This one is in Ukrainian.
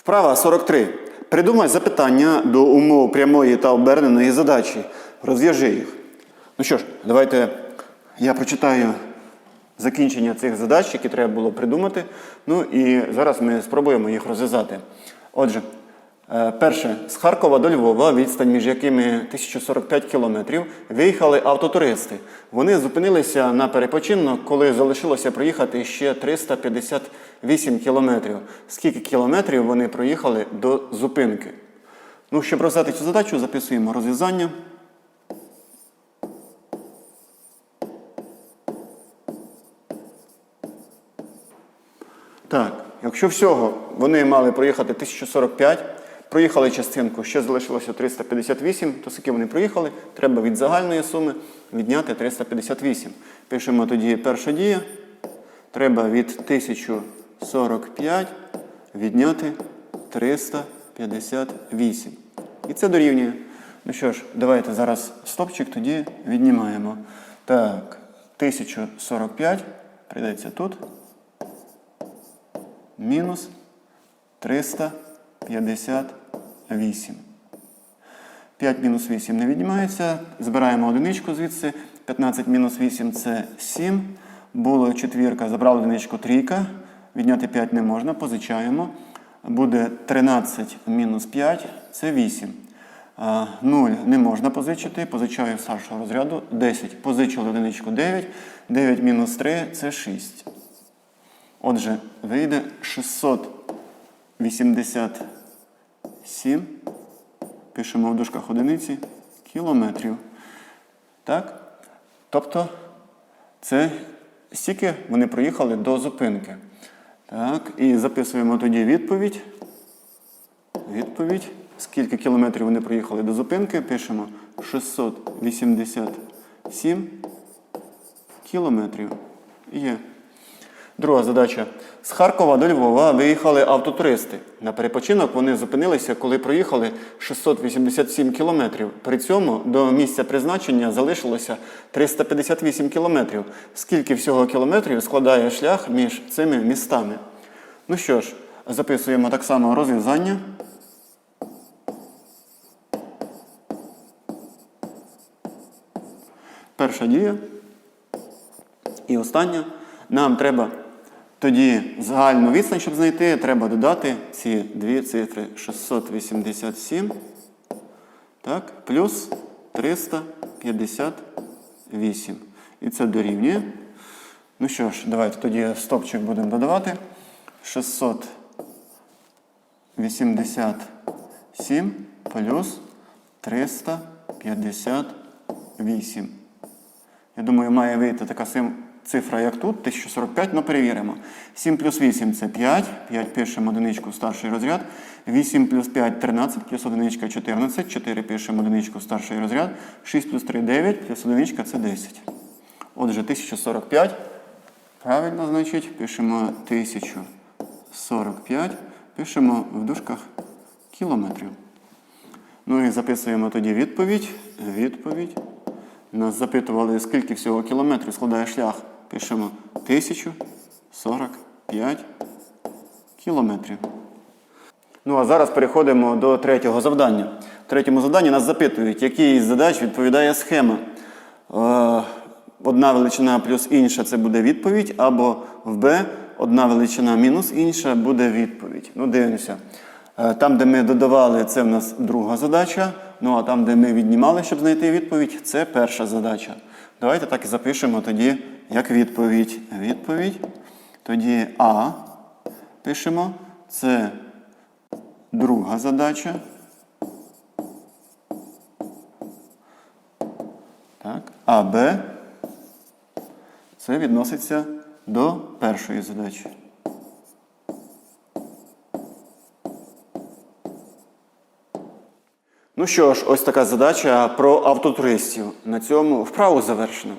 Вправа 43. Придумай запитання до умов прямої та оберненої задачі. Розв'яжи їх. Ну що ж, давайте я прочитаю закінчення цих задач, які треба було придумати. Ну і зараз ми спробуємо їх розв'язати. Отже, перше, з Харкова до Львова, відстань між якими 1045 кілометрів, виїхали автотуристи. Вони зупинилися на перепочинок, коли залишилося проїхати ще 358 кілометрів. Скільки кілометрів вони проїхали до зупинки? Ну, щоб розв'язати цю задачу, записуємо розв'язання. Так, якщо всього вони мали проїхати 1045, проїхали частинку, ще залишилося 358, то скільки вони проїхали, треба від загальної суми відняти 358. Пишемо тоді перша дія. Треба від 1045 відняти 358. І це дорівнює. Ну що ж, давайте зараз стопчик тоді віднімаємо. Так, 1045 прийдеться тут мінус 358. 5 мінус 8 не віднімається. Збираємо одиничку звідси. 15 мінус 8 це 7. Було четвірка, забрали одиничку трійка. Відняти 5 не можна, позичаємо. Буде 13 мінус 5 це 8. 0 не можна позичити, позичаю старшого розряду 10. Позичили одиничку 9. 9 мінус 3 це 6. Отже, вийде 687, пишемо в дужках одиниці, кілометрів. Так? Тобто, це стільки вони проїхали до зупинки. Так, і записуємо тоді відповідь. Відповідь. Скільки кілометрів вони проїхали до зупинки? Пишемо 687 кілометрів. Є. Друга задача. З Харкова до Львова виїхали автотуристи. На перепочинок вони зупинилися, коли проїхали 687 кілометрів. При цьому до місця призначення залишилося 358 кілометрів. Скільки всього кілометрів складає шлях між цими містами? Ну що ж, записуємо так само розв'язання. Перша дія. І остання. Нам треба тоді загальну відстань, щоб знайти, треба додати ці дві цифри 687 так, плюс 358. І це дорівнює. Ну що ж, давайте тоді стопчик будемо додавати. 687 плюс 358. Я думаю, має вийти така сим цифра, як тут, 1045, ну перевіримо. 7 плюс 8 це 5. 5 пишемо одиничку старший розряд. 8 плюс 5 13, плюс одиничка 14. 4 пишемо одиничку старший розряд. 6 плюс 3 9, плюс одиничка це 10. Отже, 1045. Правильно, значить, пишемо 1045. Пишемо в дужках кілометрів. Ну і записуємо тоді відповідь. Відповідь. Нас запитували, скільки всього кілометрів складає шлях. Пишемо 1045 кілометрів. Ну а зараз переходимо до третього завдання. В третьому завданні нас запитують, який із задач відповідає схема. Е, Одна величина плюс інша це буде відповідь, або в Б одна величина мінус інша буде відповідь. Ну, дивимося. Е, Там, де ми додавали, це в нас друга задача. Ну а там, де ми віднімали, щоб знайти відповідь, це перша задача. Давайте так і запишемо тоді, як відповідь. Відповідь. Тоді А пишемо. Це друга задача. Так. А Б це відноситься до першої задачі. Ну що ж, ось така задача про автотуристів. На цьому вправу завершено.